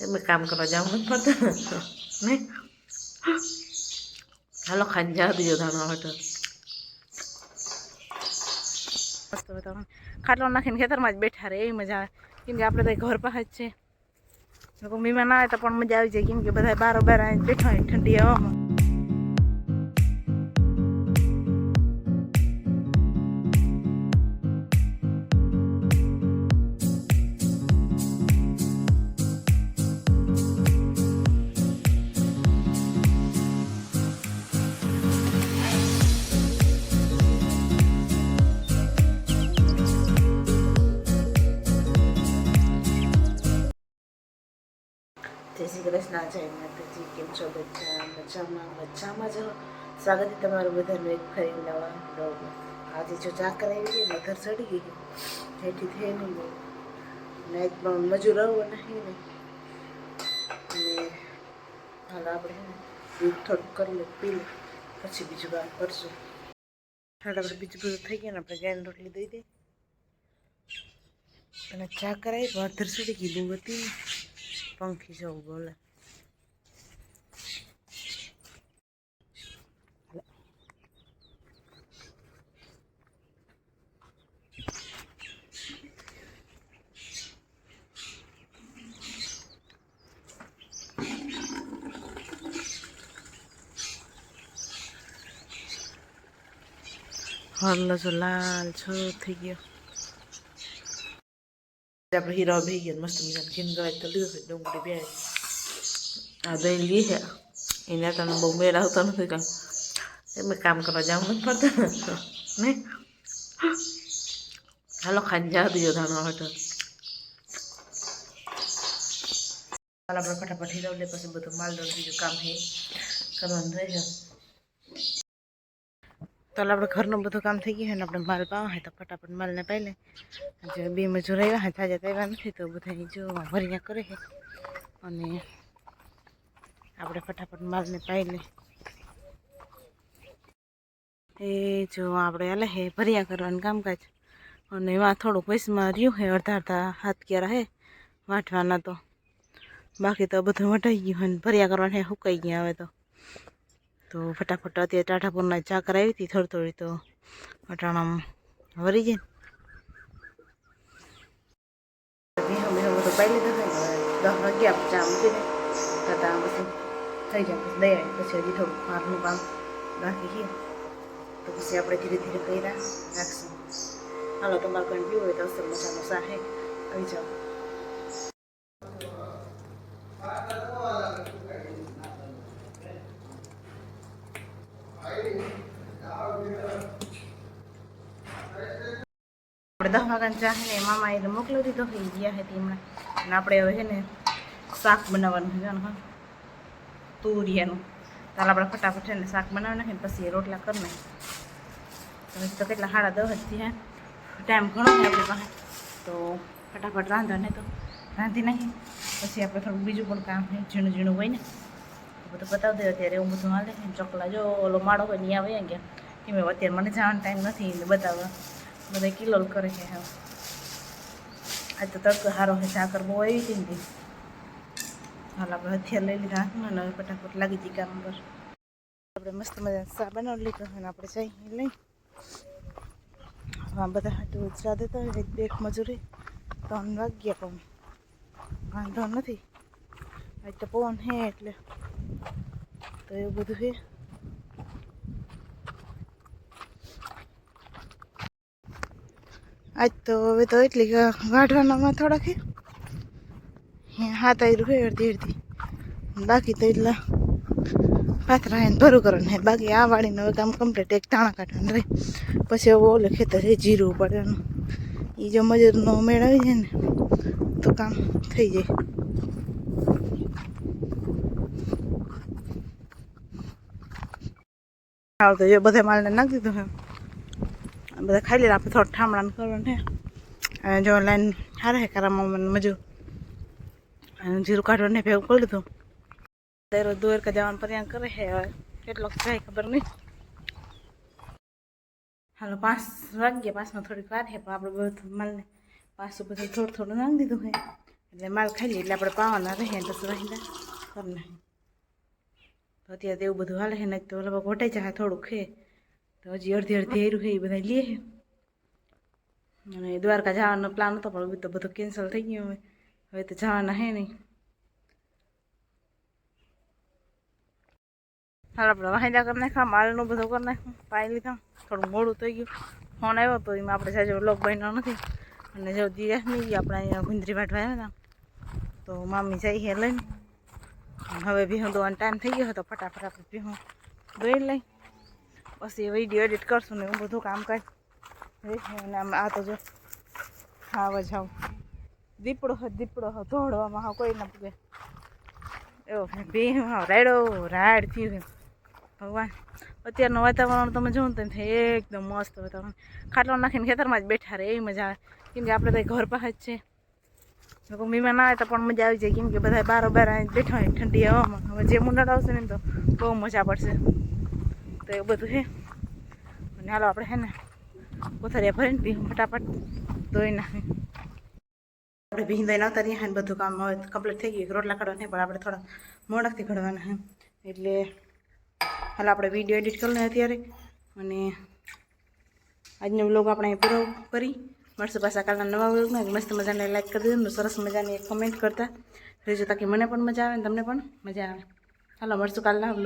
એમ કામ કરવા જવું નથી પડતું. નહીં? હાલો જવા દીજો ધાણા મસ્ત વાતાવરણ ખાટલો નાખીને ખેતરમાં જ બેઠા રહે એ મજા આવે. કેમ કે આપણે તો ઘર પાસે જ છે. લોકો મહેમાન આવે તો પણ મજા આવી જાય, કેમ કે બધા બારો બાર આવીને બેઠા હોય ઠંડી હવામાં. કૃષ્ણ જય માતાજી કેમ છો બધા? મજામાં? મજામાં જો સ્વાગત તમારું બધાનું એક ફરી નવા બ્લોગમાં આજે જો ચા કરાવી ગઈ ને ઘર ચડી ગઈ. જેથી થઈ નહીં ગઈ નાઇટમાં મજૂર આવો નહીં ને હાલ આપણે ને દૂધ થોડુંક કરી લે પી લે પછી બીજું કામ કરશું. હાલ આપણે બીજું બધું થઈ ગયા ને, આપણે ગાયને રોટલી દઈ દઈએ. અને ચા કરાવી પણ અધર ગઈ બહુ હતી પંખી જવું બોલે હરલો જો લાલ છો થઈ ગયો આપણે હીરો ભી ગયો મસ્ત મજાનો ઘીન ગળાઈ તો લીધો છે ડુંગળી બે આ દહીં લી છે એને તને બહુ મેળ આવતો નથી કાંઈ એમ કામ કરવા જવું નથી પડતું નહીં હાલો ખાઈને જવા દીજો ધાણો હટો હાલ આપણે ફટાફટ હીરો લે પછી બધું માલદોડ બીજું કામ છે કરવાનું રહેશે તો આપણે ઘરનું બધું કામ થઈ ગયું હોય ને આપણે માલ પાવા હોય તો ફટાફટ માલને પાઈ લે. જે બે મજૂર આવ્યા હોય તાજા આવ્યા નથી તો બધા જો ભર્યા કરે છે. અને આપણે ફટાફટ માલને પાઈ લે. એ જો આપણે અલે હે ભર્યા કરવાનું કામકાજ. અને એમાં થોડુંક વૈસમાં રહ્યું છે, અડધા અડધા હાથ ક્યારે હે વાંટવાના તો. બાકી તો બધું વટાઈ ગયું હોય ને ભર્યા કરવાના સુકાઈ ગયા હવે તો. તો ફટાફટ અત્યારે ટાટાપુરના ચા કરાવી હતી થોડી થોડી તો અટાણામાં વરી જાય તો લીધો ને. દસ વાગ્યા ચા મૂકીને હતા પછી થઈ જાય દઈ આવી પછી હજી થોડું બહારનું કામ બાકી છે તો પછી આપણે ધીરે ધીરે કર્યા, રાખશું. હાલો, તમારે કંઈ પીવું હોય તો અસર મજાનો સા હે. આવી જાઓ. આપણે દસ વાગ્યાની ચા ને મામા એને મોકલી દીધો છે ગયા હતી હમણાં અને આપણે હવે છે ને શાક બનાવવાનું છે ને તુરિયાનું. ચાલ આપણે ફટાફટ છે ને શાક બનાવી નાખીને પછી રોટલા કરી નાખીએ. તો કેટલા, સાડા દસ જ ટાઈમ ઘણો છે આપણી પાસે. તો ફટાફટ રાંધો ને તો રાંધી નાખીએ. પછી આપણે થોડું બીજું પણ કામ ઝીણું ઝીણું હોય ને. બધું બતાવી દે અત્યારે એવું બધું હાલે છે ચોકલા. જો ઓલો માળો હોય ને આવે ગયા કે મેં અત્યારે મને જવાનો ટાઈમ નથી એટલે બતાવવા. બધા કિલોલ કરે છે હવે આજ તો તડકો સારો છે, સાકર બહુ આવી હતી ને. હાલ આપણે હથિયાર લઈ લીધા હાથમાં ને ફટાફટ લાગી જઈ કામ પર. આપણે મસ્ત મજા સા બનાવી લીધો અને આપણે જઈ લઈ. હા બધા હાટું ઉચરા દેતા હોય એક મજૂરી. ત્રણ વાગ્યા પણ. વાંધો નથી. આજ તો પવન હે એટલે તો એવું બધું છે. આજ તો હવે તો એટલી વાઢવાનામાં થોડાક હાથ આવી રહ્યું અડધી અડધી. બાકી તો એટલા પાથરા આવીને ભરું કરવાનું બાકી આ વાળીને હવે કામ કમ્પ્લીટ એક તાણા કાઢવાનું રહે. પછી હવે ઓલે ખેતર એ જીરવું પડવાનું એ જો મજૂરનો મેળ આવી જાય ને, તો કામ થઈ જાય. હાલ તો જો બધા માલને નાખી દીધું હે બધા ખાઈ લીધા. આપણે થોડું ઠામડાનું કરવાનું છે. અને જો લાઈન હારે હે કરામાં મને મજૂર. અને જીરું કાઢવાને ભેગું કરી લીધું દરો કે જવાનું પર્યાણ કરે છે હવે. કેટલોક થાય ખબર નહીં. હાલો, પાંચ વાગ્યા પાંચમાં થોડીક વાર છે, પણ આપણે બધું માલને પાછું બધું થોડું થોડું નાખી દીધું હે એટલે માલ ખાઈ લઈએ એટલે આપણે પાવાના રહે પછી વાહિંદા કરી નાખીએ તો અત્યારે એવું બધું હાલે છે ને તો લગભગ ઘટાઈ જાય થોડુંક હે તો હજી અડધી અડધી હેરું છે, એ બધા લે અને દ્વારકા જવાનો પ્લાન હતો, પણ તો બધું કેન્સલ થઈ ગયું હવે. હવે તો જવાના હે નહીં. હાલ આપણે વાહિંદા કરી નાખ્યા, માલનું બધું કરી નાખ્યું, પાઈ લીધા. થોડું મોડું થઈ ગયું. ફોન આવ્યો તો એમાં આપણે સાજો લોક બન્યો નથી. અને જો દિયા નહીં આપણે અહીંયા ગુંદરી વાટવા આવ્યા હતા. તો મામી જાય છે લઈને. હવે ભીહું દોવાનો ટાઈમ થઈ ગયો હતો ફટાફટ આપણે ભીહું દોઈ લઈ. પછી વીડિયો એડિટ કરશું ને એવું બધું કામ કરી આમ આ તો જો હા જાઉં દીપડો હો દીપડો હો ધોડવામાં હા કોઈ ના પૂગે. એવો ભીહ રાયડો રાડ થયું ભગવાન. અત્યારનું વાતાવરણ તમે જોવો ને તમે એકદમ મસ્ત વાતાવરણ. ખાટલો નાખીને ખેતરમાં જ બેઠા રહે એ મજા આવે. કેમ કે આપણે તો ઘર પાસે જ છે. લોકો મહેમાન આવે તો પણ મજા આવી જાય. કેમ કે બધા બારો બાર બેઠા હોય ઠંડી હવામાં. હવે જે મુંડાળ આવશે ને તો બહુ મજા પડશે. તો એવું બધું છે. અને હાલો આપણે હે ને કોથળિયા ભરીને પી ફટાફટ ધોઈ નાખી આપણે ભીંદ દઈને આવતા રહ્યા ને બધું કામ. હવે કમ્પ્લીટ થઈ ગયું. રોટલા કાઢવા નહીં પણ આપણે થોડા મોડકથી ઘડવાના હે એટલે હાલ આપણે વીડિયો એડિટ કરી લઈએ અત્યારે. અને આજનો બ્લોગ આપણે અહીં પૂરો કરી. મળશે પાછા કાલના નવા વ્લોગમાં. મસ્ત મજાને લાઈક કરી દેજો સરસ મજાની એક કમેન્ટ કરતા. રહેજો તાકી મને પણ મજા આવે ને તમને પણ મજા આવે. ચાલો મળશું કાલના વ્લોગ